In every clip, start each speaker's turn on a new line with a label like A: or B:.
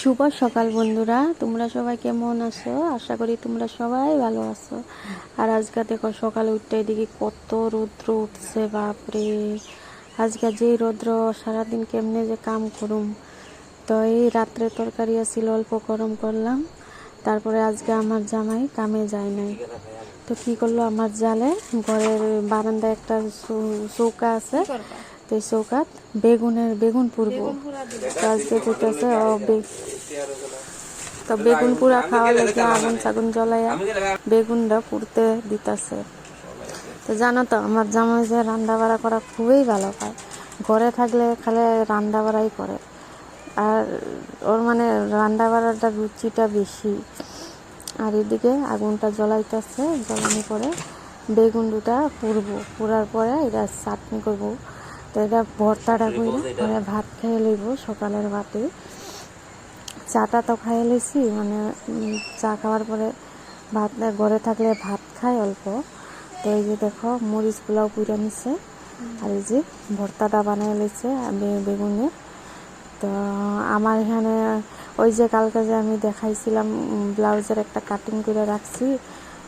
A: শুভ সকাল বন্ধুরা। তোমরা সবাই কেমন আছো? আশা করি তোমরা সবাই ভালো আছো। আর আজকে দেখো, সকালে উঠতে এদিকে কত রৌদ্র উঠছে, বাপরে। আজকে যে রৌদ্র, সারাদিন কেমনে যে কাম করুম। তো এই রাত্রে তরকারি আছিল, অল্প গরম করলাম। তারপরে আজকে আমার জামাই কামে যায় নাই। তো কি করল? আমার জালে ঘরের বারান্দায় একটা চৌকা আছে। তো চৌকাত, বেগুনের বেগুন পুরব। তো তো বেগুন পুরা খাওয়া লেগে আগুন চাগুন জ্বলাইয়া বেগুনটা পুড়তে দিতেছে। তো জানো তো, আমার জামাই যে রান্না বাড়া করা খুবই ভালো পায়। ঘরে থাকলে খালে রান্না বাড়াই করে। আর ওর মানে রান্না বাড়াটা রুচিটা বেশি। আর এদিকে আগুনটা জ্বলাইতেছে জ্বলানোর করে বেগুন দুটা পুড়বো। পুরার পরে এটা চাটনি করব। তো এটা ভর্তাটা করে মানে ভাত খেয়ে লইব সকালের ভাতে চাটা তো খাইয়ে লইছি মানে চা খাওয়ার পরে ভাত ঘরে থাকলে ভাত খাই অল্প। তো এই যে দেখো মরিচ পোলাও পুড়ে নিছে। আর এই যে ভর্তাটা বানিয়ে লইছে বে- বেগুনের তো আমার এখানে ওই যে কালকে যে আমি দেখাইছিলাম ব্লাউজের একটা কাটিং করে রাখছি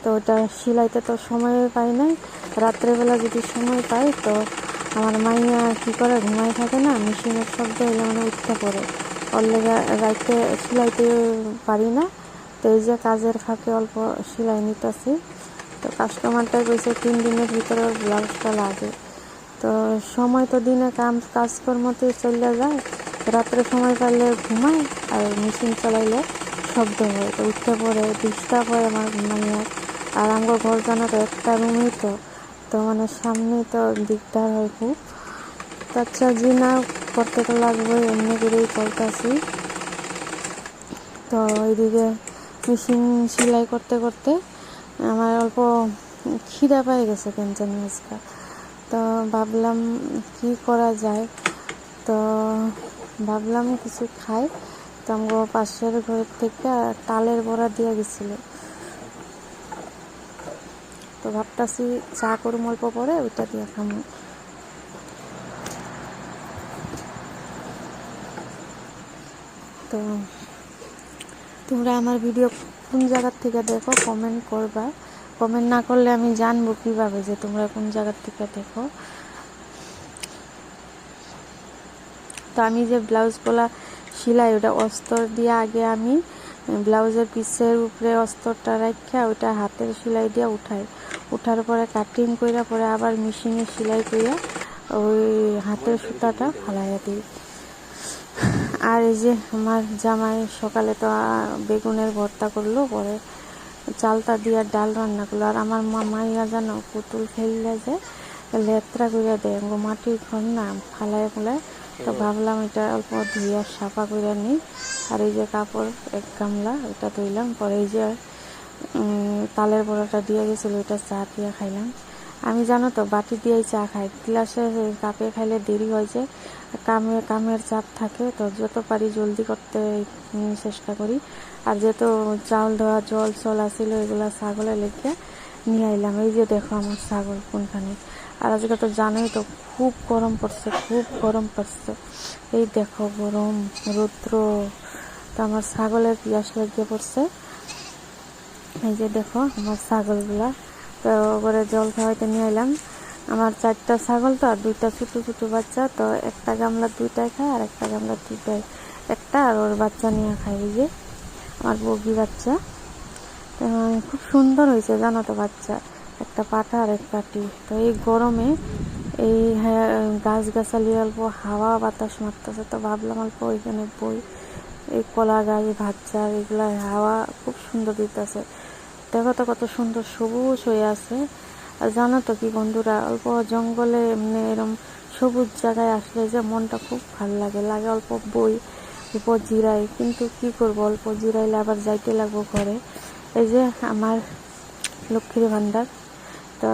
A: তো ওটা সেলাইতে তো সময় পাই নাই। রাত্রেবেলা যদি সময় পাই তো আমার মাইয়া কী করে ঘুমাই থাকে না? মেশিনের শব্দ হলে মানে উঠতে পড়ে। ওর লেগে রাইতে সেলাইতে পারি না। তো এই যে কাজের ফাঁকে অল্প সেলাই নিতেছি। তো কাস্টমারটা কইছে, তিন দিনের ভিতরে ওর ব্লাউজটা লাগে। তো সময় তো দিনে কাম, কাজকর্মতে চলে যায়। রাত্রে সময় পাইলে ঘুমাই আর মেশিন চালাইলে শব্দ হয়। তো উঠতে পড়ে ডিস্টার্ব হয় আমার মানে আর আমার ঘর জানো তো একটা রুমই তো। তো মানে সামনে তো দিকদার হয় খুব তো আচ্ছা জি না করতে তো লাগবে এমনি করেই চলতেছি। তো ওইদিকে মেশিন সেলাই করতে করতে আমার অল্প খিদা পেয়ে গেছে কেন জানি আজকে। তো ভাবলাম কি করা যায়? তো ভাবলাম কিছু খাই। তো আমার পাশের ঘরের থেকে তালের বড়া দিয়ে গেছিল। তো ভাবতাছি চা করুম অল্প পরে, ওইটা দিয়ে খামো। তো তোমরা আমার ভিডিও কোন জায়গার থেকে দেখো কমেন্ট করবা। কমেন্ট না করলে আমি জানব কীভাবে যে তোমরা কোন জায়গার থেকে দেখো। তো আমি যে ব্লাউজ ব্লাউজগুলা সেলাই, ওটা অস্তর দিয়ে আগে আমি ব্লাউজের পিসের উপরে অস্তরটা রাখা ওইটা হাতের সেলাই দিয়ে উঠাই উঠার পরে কাটিং কইরা পরে আবার মেশিনে সেলাই কইরা ওই হাতের সুতাটা ফালাইয়া দিই। আর এই যে আমার জামাই সকালে তো বেগুনের ভর্তা করল, পরে চালটা দিয়ে ডাল রান্না করল। আর আমার মা, মাইয়া জানো, পুতুল ফেললে যে লেত্রা করে দেয়, গো, মাটির ঘর না ফালায় ফুলায় তো ভাবলাম এটা অল্প ধুয়ে সাফা করে নিই। আর এই যে কাপড়, এক গামলা ওটা ধুইলাম। পরে এই যে তালের বড়াটা দিয়ে গেছিল ওটা চা দিয়ে খাইলাম। আমি জানো তো, বাটি দিয়েই চা খাই। গ্লাসে কাপে খাইলে দেরি হয়ে যায় কামে, কামের চাপ থাকে, তো যত পারি জলদি করতে চেষ্টা করি। আর যেহেতু চাউল ধোয়া, জল চল আসিল এগুলো ছাগলে লেগে নিয়ে আইলাম এই যে দেখো আমার ছাগল কোনখানে। আর আজকে তো জানোই তো, খুব গরম পড়ছে, খুব গরম পড়ছে। এই দেখো গরম, রৌদ্র। তো আমার ছাগলের পিয়াস লেগে পড়ছে। এই যে দেখো আমার ছাগলগুলা। তো করে জল খাওয়াইতে নিয়ে এলাম আমার চারটা ছাগল তো আর দুইটা ছোটো ছোটো বাচ্চা তো একটা গামলা দুইটাই খায় আর একটা গামলা দুইটাই একটা আর ওর বাচ্চা নিয়ে খায় এই যে আমার বগি বাচ্চা। তো খুব সুন্দর হয়েছে জানো তো বাচ্চা। একটা পাটা আর এক পাটি। তো এই গরমে এই হ্যাঁ, গাছ গাছালি অল্প হাওয়া বাতাস মারতেছে তো ভাবলাম অল্প ওইখানে বই এই কলা গাছ ভাজ্জা এগুলা হাওয়া খুব সুন্দর দিতেছে। দেখো তো কত সুন্দর সবুজ হয়ে আছে। আর জানো তো কি বন্ধুরা, অল্প জঙ্গলে এমনি এরম সবুজ জায়গায় আসলে যে মনটা খুব ভালো লাগে। লাগে অল্প বই, অল্প জিরাই। কিন্তু কি করব, অল্প জিরাইলে আবার যাইতে লাগবো ঘরে। এই যে আমার লক্ষ্মীর ভান্ডার তো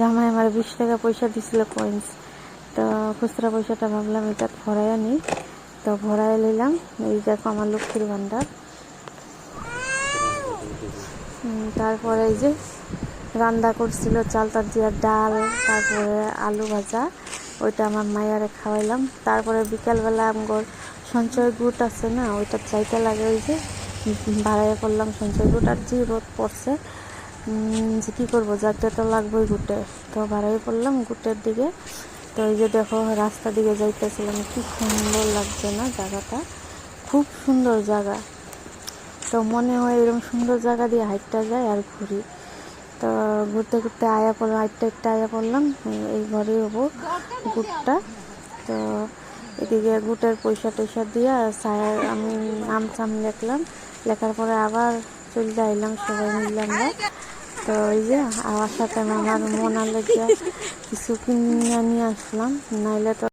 A: জামাই আমার বিশ টাকা পয়সা দিছিল কয়েন্স তো খুচরা পয়সাটা ভাবলাম এটা ভরাই আনি তো ভরাই নিলাম। এই দেখো আমার লক্ষ্মীর ভান্ডার তারপরে এই যে রান্না করছিল চালটা দিয়ে ডাল, তারপরে আলু ভাজা, ওইটা আমার মায়ারে খাওয়াইলাম। তারপরে বিকালবেলা আমগর সঞ্চয় গুট আছে না ওইটা চাইতে লাগে ওই যে ভাড়ায় করলাম সঞ্চয় গুট। আর যে রোদ পড়ছে যে কী করব যাতে তো লাগবেই গুটে। তো ভাড়াই করলাম, গুটের দিকে তো এই যে দেখো, রাস্তা দিকে যাইতেছিলাম কি সুন্দর লাগছে না জায়গাটা? খুব সুন্দর জায়গা। তো মনে হয় এরকম সুন্দর জায়গা দিয়ে হাইটটা যায় আর ঘুরি। তো ঘুরতে ঘুরতে আয়া পড়লাম, হাইটটা একটা আয়া পড়লাম, এই ঘরেই হব গুটটা তো এদিকে গুটের পয়সা টয়সা দিয়ে স্যার, আমি নাম চাম লিখলাম। লেখার পরে আবার চলে যাইলাম সবাই মিলে আমরা। তো ওই যে আমার সাথে আমার মনার লেগে কিছু কিনে নিয়ে আসলাম নাইলে তো